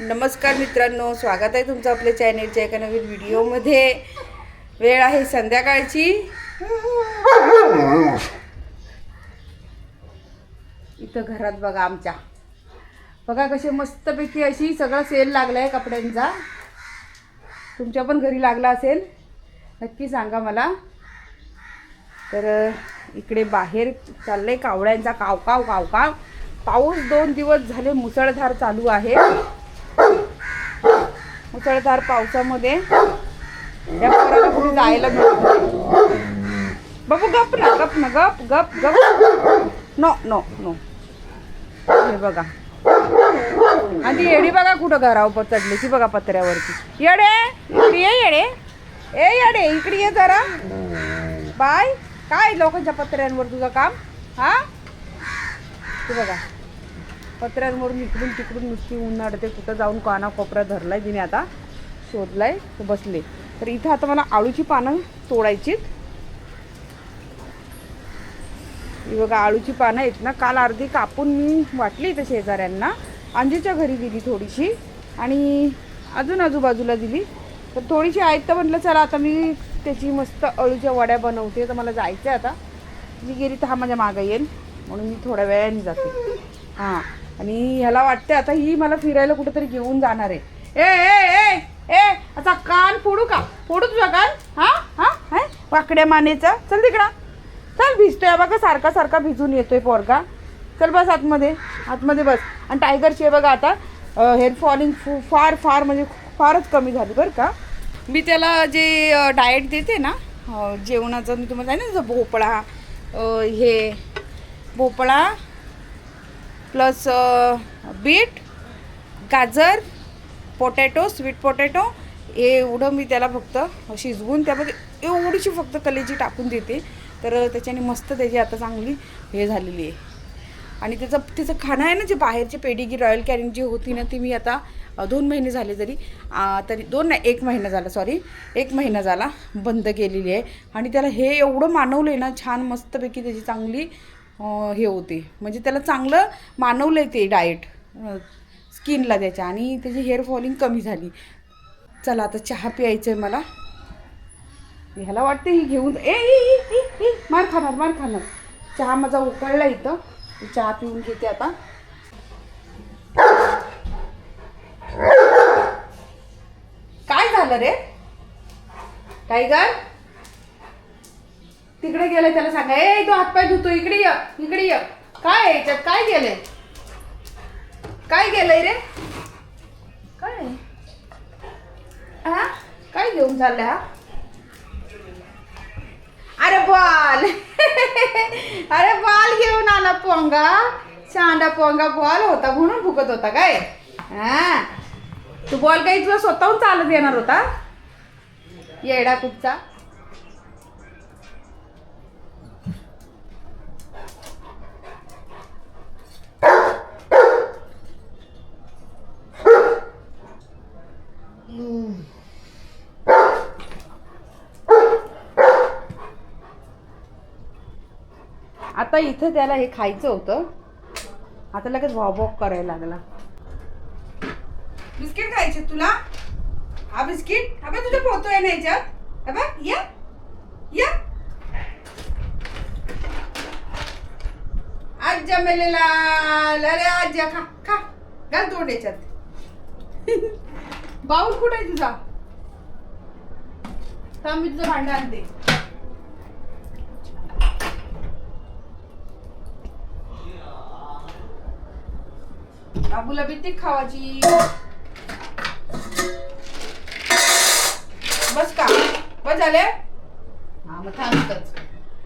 नमस्कार मित्रांनो स्वागत आहे तुमचं आपल्या चॅनेलच्या एका नवीन व्हिडिओमध्ये. वेळ आहे संध्याकाळची. इथं घरात बघा आमच्या. बघा कसे मस्तपैकी अशी सगळं सेल लागला आहे कपड्यांचा. तुमच्या पण घरी लागला असेल नक्की सांगा मला. तर इकडे बाहेर चाललंय कावळ्यांचा कावकाव कावकाव. पाऊस दोन दिवस झाले मुसळधार चालू आहे. मुसळधार पावसामध्ये या पोराला कुठे जायला मिळत. नाही. बाबू गप ना गप ना गप गप गप. नो नो नो हे बघा. आणि ती येडी बघा कुठं घरावर चढली ती बघा पत्र्यावरती. येडे इकडे ये येडे. ए येडे इकडे ये जरा. बाय. काय लोकांच्या पत्र्यांवर तुझं काम? हा? तू बघा. पत्र्यांवरून इकडून तिकडून नुसती उन्हाळते कुठं जाऊन काना कोपरा धरलाय तिने आता. शोधलाय बसले. तर इथं आता मला आळूची पानं तोडायचीत. ही बघा आळूची पानं आहेत ना काल अर्धी कापून मी वाटली इथं शेजाऱ्यांना. अंजीच्या घरी दिली थोडीशी. आणि अजून आजूबाजूला दिली. तर थोडीशी आहेत तर म्हटलं चला आता मी त्याची मस्त अळूच्या वड्या बनवते. तर मला जायचं आहे आता. मी गेली तर हा माझ्या मागं येईल. म्हणून मी थोड्या वेळाने जाते. हां. आणि ह्याला वाटते आता ही मला फिरायला कुठेतरी घेऊन जाणार आहे. ए ए ए ए आता कान फोडू का? फोडू तुझा कान? हां? हां? हाय वाकड्या मानेचा? चल तिकडा. चल भिजतोय. बघा सारखा सारखा भिजून येतोय पोरगा. चल बस आतमध्ये. आतमध्ये बस. आणि टायगरची आहे बघा आता हेअर फॉलिंग फार फार म्हणजे फारच कमी झाली बरं का. मी त्याला जे डाएट देते ना जेवणाचं मी तुम्हाला सांगितलं ना जसं भोपळा हे भोपळा प्लस बीट गाजर पोटॅटो स्वीट पोटॅटो. एवढं मी त्याला फक्त शिजवून त्यामध्ये एवढीशी फक्त कलेजी टाकून देते. तर त्याच्याने मस्त त्याची आता चांगली हे झालेली आहे. आणि त्याचं त्याचं खाणं आहे ना जे बाहेरची पेडीगी रॉयल कॅरिंग जी होती ना ती मी आता दोन महिने झाले तरी तरी दोन नाही एक महिना झाला सॉरी एक महिना झाला बंद केलेली आहे. आणि त्याला हे एवढं मानवलं आहे ना छान मस्तपैकी त्याची चांगली हे होते. म्हणजे त्याला चांगलं मानवलं आहे ते डाएट स्किनला त्याच्या आणि त्याची हेअर फॉलिंग कमी झाली. चला आता चहा प्यायचं आहे मला. ह्याला वाटते ही घेऊन ए मार खाणार मार खाणार. चहा माझा उकळला इथं. चहा पिऊन घेते आता. काय झालं रे? टायगर तिकडे गेले त्याला सांगा ए तो हातपाय धुतो इकडे ये इकडे ये. काय याच्यात? काय गेलंय? काय गेलंय रे? काय हा काय घेऊन चाललाय हा? अरे बॉल. अरे बॉल घेऊन आला पोंगा सांडा पोंगा बॉल होता म्हणून फुकत होता काय? हा तू बॉल काही तुला स्वतःहून चालत येणार होता? येडा कुठचा? आता इथं त्याला हे खायचं होतं. आता लगेच वॉक करायला लागला. बिस्किट खायचे तुला? हा बिस्किट? अबे बघ पोहतोय ना याच्यात? अबे बघ या. या. आज्या मेलेला अरे आज्या खा खा. घाल तोंड याच्यात. बाऊल कुठे आहे तुझा? थांब मी तुझं भांडं आणते. बाबूला भीती खावाची. बस का? बस झाले? हा मग थांब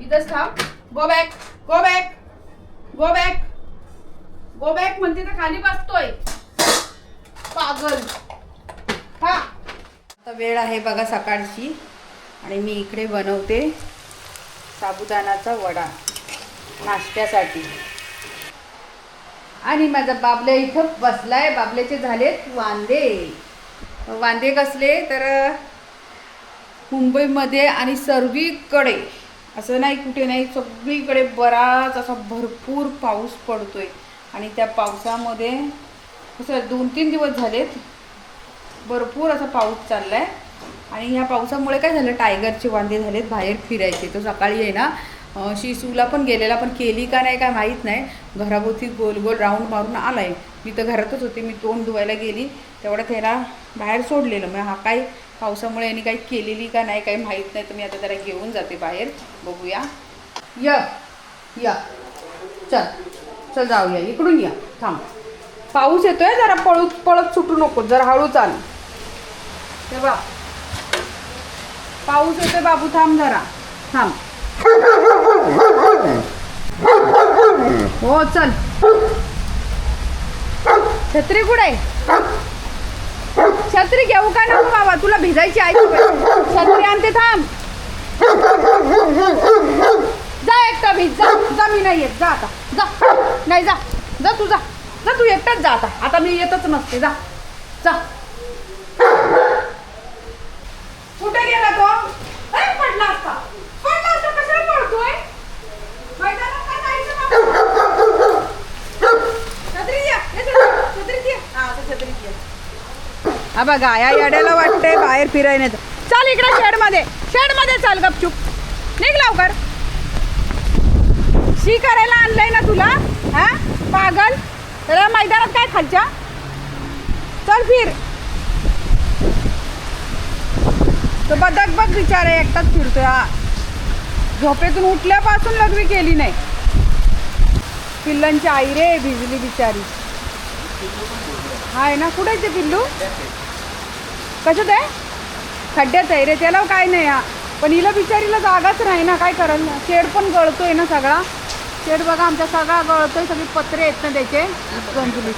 इथंच. थांब. Go back go back go back go back म्हणते तर खाली बसतोय. पागल. हा. आता वेळ आहे बघा सकाळची. आणि मी इकडे बनवते साबुदाणाचा वडा नाश्त्यासाठी. आणि माझा बाबल्या इथं बसलाय. बाबल्याचे झालेत वांदे. वांदे कसले? तर मुंबईमध्ये आणि सर्वीकडे असं नाही कुठे नाही सगळीकडे बराच असा भरपूर पाऊस पडतोय. आणि त्या पावसामध्ये कसं दोन तीन दिवस झालेत भरपूर असा पाऊस चाललाय. आणि ह्या पावसामुळे काय झालं? टायगरचे वांदे झालेत बाहेर फिरायचे. तो सकाळी आहे ना शिसूला पण गेलेला पण केली का नाही काय माहीत नाही. घराभोवती गोल गोल राऊंड मारून आला आहे मी तर घरातच होते मी तोंड धुवायला गेली. तेवढ्यात ह्याला बाहेर सोडलेलं. मग हा काय पावसामुळे यांनी काही केलेली का नाही काही माहीत नाही. तर मी आता त्याला घेऊन जाते बाहेर. बघूया. या या. चल चल जाऊया. इकडून या. थांब. पाऊस येतोय जरा. पळूत पळत सुटू नको. जरा हळू चाल. बा पाऊस येतोय बाबू थांब जरा. थांब. हो चल. छत्री कुठे आहे? छत्री घेऊ का नको बाबा? तुला भिजायची आहे तू. छत्री आणते थांब. जा एकटा भिज जा. जा मी नाही येत. जा आता. जा. नाही जा. जा तू जा. जा तू एकटाच जा आता. आता मी येतच नसते. जा. जा. कुठे गेला तो? पडला असता पडला असता कशाला पडतोय मैदानात काय जायचं ना? छत्री द्या हे छत्री- छत्री द्या हा असं छत्री द्या हा बघा या याड्याला वाटतंय बाहेर फिरायला चाल चल इकडे शेडमध्ये शेडमध्ये चाल गपचूप. निघ लवकर. शी करायला आणलंय ना तुला? हा? पागल? तर मैदानात काय खालच्या? चल फिर. तो बदक बघ आहे एकटाच फिरतोय हा. झोपेतून उठल्यापासून लग्वी केली नाही. पिल्लांची आई रे भिजली बिचारी. हाय ना कुठे ते पिल्लू? कशात आहे खड्ड्यात आहे रे त्याला काय नाही हा. पण हिला बिचारीला जागाच नाही ना काय करल शेड पण गळतोय ना सगळा. शेड बघा आमचा सगळा गळतोय सगळी पत्रे आहेत ना त्याचे. गंजुली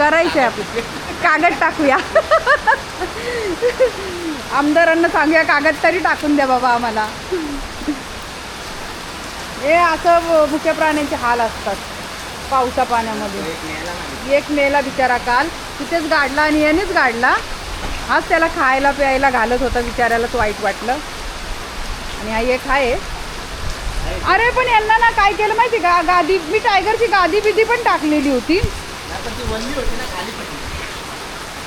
आहे आपण कागद टाकूया. आमदारांना सांगूया कागद तरी टाकून द्या बाबा आम्हाला. हे असं मुख्य प्राण्यांचे हाल असतात. पावसा पाण्यामध्ये एक मेला बिचारा काल. तिथेच गाडला आणि यानेच गाडला. हाच त्याला खायला प्यायला घालत होता बिचाऱ्यालाच वाईट वाटलं. आणि हा एक आहे. अरे पण यांना ना काय केलं माहिती का? गादी मी टायगरची गादी बिदी पण टाकलेली होती.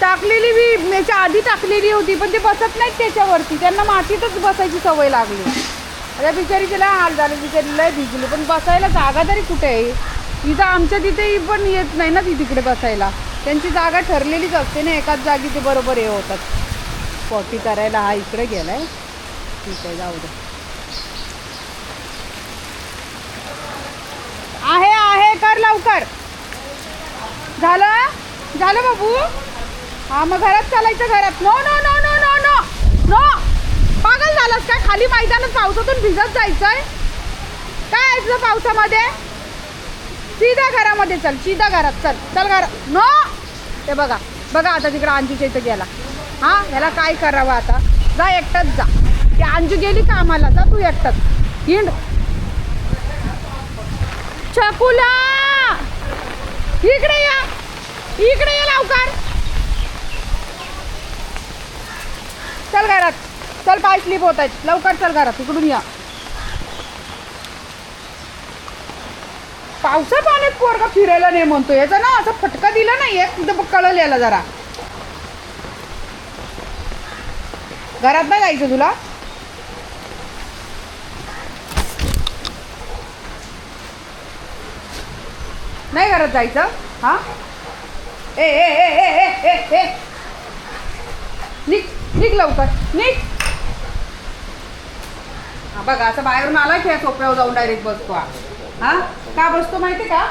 टाकलेली मी याच्या आधी टाकलेली होती पण ते बसत नाहीत त्याच्यावरती. त्यांना मातीतच बसायची सवय लागली. अरे बिचारी तिला हाल झाले बिचारी लय भिजली. पण बसायला जागा तरी कुठे आहे? इथं आमच्या तिथे पण येत नाही ना ती तिकडे बसायला. त्यांची जागा ठरलेलीच असते ना एकाच जागी ते बरोबर हे होतात. पॉटी करायला हा इकडे गेलाय. ठीक आहे जाऊ दे. आहे आहे कर लवकर. झालं? झालं बाबू? हा मग घरात चालायचं घरात. No no no no no no no पागल झालास काय? खाली मैदानात पावसातून भिजत जायचंय. काय आहे पावसामध्ये? सीधा घरामध्ये चल सीधा घरात चल चल घरात नो. ते बघा बघा आता तिकडं अंजूच्या इथं गेला. हा ह्याला काय करावं आता? जा एकटाच जा. ती अंजू गेली कामाला जा तू एकटाच. हिंड. छकुला! इकडे या. इकडे ये लवकर. चल घरात. चल पाय स्लिप होत आहेत. लवकर चल घरात. इकडून या. पावसा पाण्यात पोरगा फिरायला नाही म्हणतो याचा ना असं फटका दिला नाही एक कळलं याला जरा. घरात नाही जायचं तुला? नाही घरात जायचं? हा? ए ए ए ए ए ए ए. निक निक लवकर. निक हा बघा असं बाहेरून आला की सोप्यावर जाऊन डायरेक्ट बसतो हा हा? का बसतो माहिती का?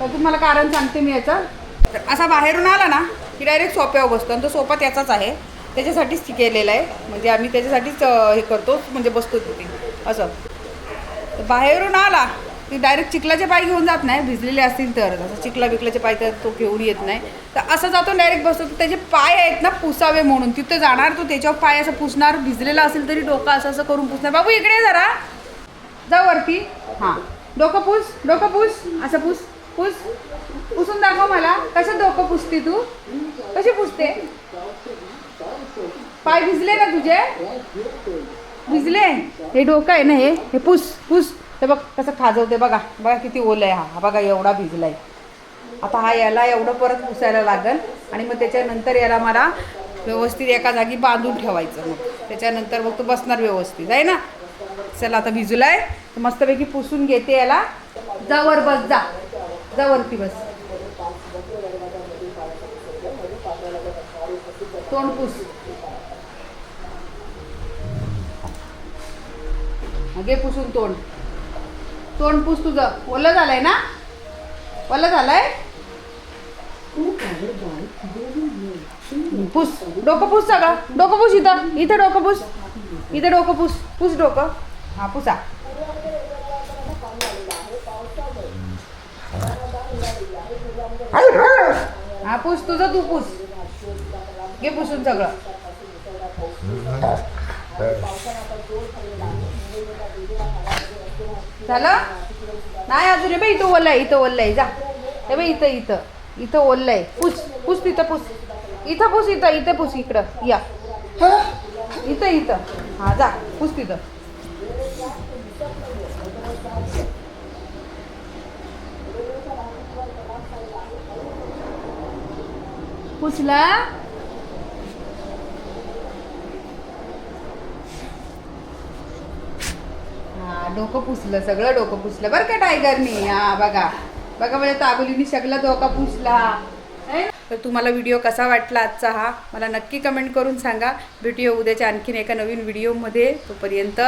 तर तुम्हाला कारण सांगते मी याचं. तर असा बाहेरून आला ना की डायरेक्ट सोप्यावर बसतो. आणि तो सोपा त्याचाच आहे. त्याच्यासाठीच ती केलेला आहे. म्हणजे आम्ही त्याच्यासाठीच हे करतो म्हणजे बसतो तिथे. असं. तर बाहेरून आला की डायरेक्ट चिखलाचे पाय घेऊन जात नाही. भिजलेले असतील तर. असं चिखला बिकलाचे पाय तर तो घेऊन येत नाही. तर असं जातो डायरेक्ट बसतो. तर त्याचे पाय आहेत ना पुसावे म्हणून. तिथे जाणार तो त्याच्यावर पाय असं पुसणार. भिजलेला असेल तरी डोकं असं असं करून पुसणार. बाबू इकडे जरा. जा वरती. हां. डोकं पुस डोकं पुस असं पुस पुस. पुसून दाखव मला. कसं डोकं पुसते तू? कशी पुसते? पाय भिजले ना तुझे? भिजले? हे डोकं आहे ना हे? हे पुस पुस. हे बघ कसं खाजवते बघा. बघा किती ओलं आहे हा बघा एवढा भिजलाय. आता हा याला एवढं परत पुसायला लागल आणि मग त्याच्यानंतर याला मला व्यवस्थित एका जागी बांधून ठेवायचं मग. त्याच्यानंतर मग तो बसणार व्यवस्थित. आहे ना? चला आता भिजलाय तर मस्तपैकी पुसून घेते याला. जवर बस जा. जा बस. तोंड पुस. घे पुसून तोंड. तोंड पुस तुझं. ओलं झालंय ना? ओलं झालंय? पुस. डोकं पुस सगळं. डोकं पुस इथं. इथं डोकं पुस. इथं डोकं पुस. पुस डोकं. हा पुसा. हा पुस तुझं तू घे पुसून सगळं. झालं? नाही अजून रे बाई इथं ओलं आहे इथं ओलं आहे जा. हे बाई इथं इथं. इथं ओलं आहे पुस पुस तिथं पुस. इथं पुस इथं इथं पुस इकडं. या. इथं इथं. हा जा. पुस तिथं. पुसला. हा डोकं पुसलं सगळं डोकं पुसलं. बरं का टायगरनी? हा बघा. बघा म्हणजे ताबुलीनी सगळं डोका पुसला. है तर तुम्हाला व्हिडिओ कसा वाटला आजचा हा? मला नक्की कमेंट करून सांगा. भेटूया उद्याच्या आणखीन एका नवीन व्हिडिओमध्ये. तोपर्यंत